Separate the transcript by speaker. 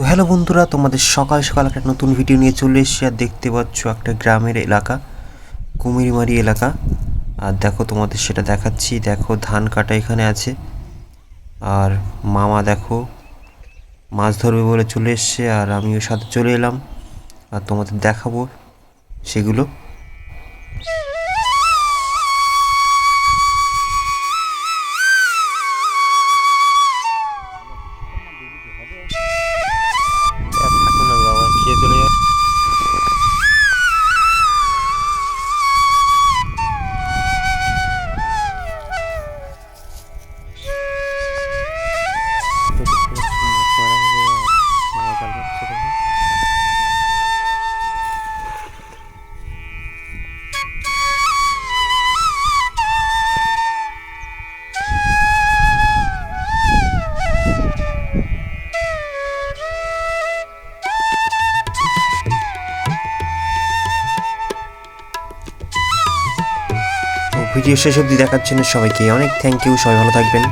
Speaker 1: তো হ্যালো বন্ধুরা, তোমাদের সকাল সকাল একটা নতুন ভিডিও নিয়ে চলে এসেছি। আর দেখতে পাচ্ছ একটা গ্রামের এলাকা, কুমিরমারি এলাকা। আর দেখো তোমাদের সেটা দেখাচ্ছি। দেখো ধান কাটা এখানে আছে। আর মামা দেখো মাছ ধরবে বলে চলে এসছে। আর আমিও সাথে চলে এলাম। আর তোমাদের দেখাবো সেগুলো। ভিডিও শেষ অব্দি দেখার জন্য সবাইকে অনেক থ্যাংক ইউ সবাই ভালো থাকবেন।